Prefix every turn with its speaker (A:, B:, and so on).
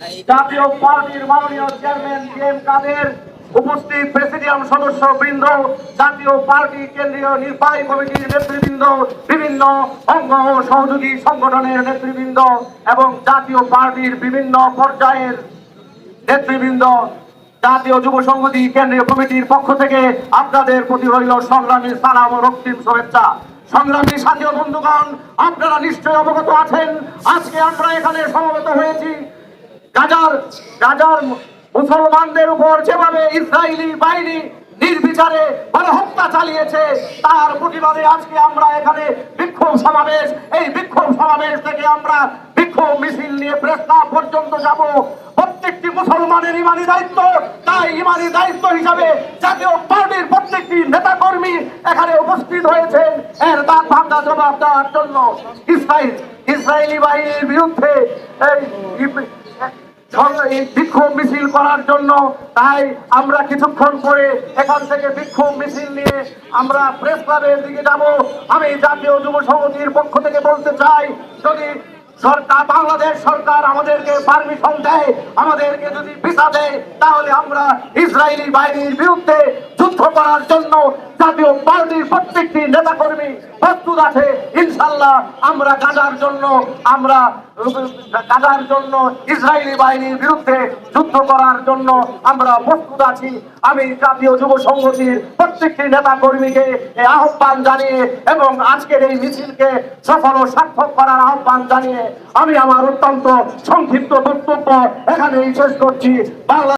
A: জাতীয় পার্টির মাননীয় চেয়ারম্যান জি এম কাদের, উপস্থিত প্রেসিডিয়াম সদস্য বৃন্দ, জাতীয় পার্টি কেন্দ্রীয় নির্বাহী কমিটির নেতৃবৃন্দ, বিভিন্ন অঙ্গ সহযোগী সংগঠনের নেতৃবৃন্দ এবং জাতীয় পার্টির বিভিন্ন পর্যায়ের নেতৃবৃন্দ। জাতীয় যুব সংহতি কেন্দ্রীয় কমিটির পক্ষ থেকে আপনাদের প্রতি রইল সংগ্রামী সালাম ও রক্তিম শুভেচ্ছা। সংগ্রামী সাথী বন্ধুগণ, আপনারা নিশ্চয়ই অবগত আছেন। আজকে আমরা এখানে সমবেত হয়েছি। গাজার গাজার মুসলমানদের উপর যেভাবে ইসরায়েলি বাহিনী নির্বিচারে হত্যা চালিয়েছে, তার প্রতিবাদে আজকে আমরা এখানে বিক্ষোভ সমাবেশ। এই বিক্ষোভ সমাবেশ থেকে আমরা বিক্ষোভ মিছিল নিয়ে প্রেস ক্লাব পর্যন্ত যাব। প্রত্যেকটি মুসলমানের ইমানি দায়িত্ব, তাই ইমানি দায়িত্ব হিসাবে জাতীয় পার্টির প্রত্যেকটি নেতা কর্মী এখানে উপস্থিত হয়েছেন। এর দাঁত ভাঙ্গা জবাব দেওয়ার জন্য ইসরায়েল ইসরায়েলি বাহিনীর বিরুদ্ধে এই বিক্ষোভ মিছিল করার জন্য। তাই আমরা কিছুক্ষণ পরে এখান থেকে বিক্ষোভ মিছিল নিয়ে আমরা প্রেস ক্লাবের দিকে যাব। আমি জাতীয় যুব সংহতির পক্ষ থেকে বলতে চাই, যদি সরকার, বাংলাদেশ সরকার আমাদেরকে পারমিশন দেয়, আমাদেরকে যদি ভিসা দেয়, তাহলে আমরা ইসরায়েলি বাহিনীর বিরুদ্ধে যুদ্ধ করার জন্য জাতীয় পার্টির প্রত্যেকটি নেতাকর্মী আছে ইনশাল্লাহ আমরা গাজার জন্য, আমরা, গাজার জন্য ইসরায়েলি বাহিনীর বিরুদ্ধে যুদ্ধ করার জন্য আমরা প্রস্তুত আছি। আমি জাতীয় যুব সংহতির প্রত্যেকটি নেতা কর্মীকে আহ্বান জানিয়ে এবং আজকের এই মিছিলকে সফল ও সার্থক করার আহ্বান জানিয়ে আমি আমার অত্যন্ত সংক্ষিপ্ত বক্তব্য এখানেই শেষ করছি। বাংলা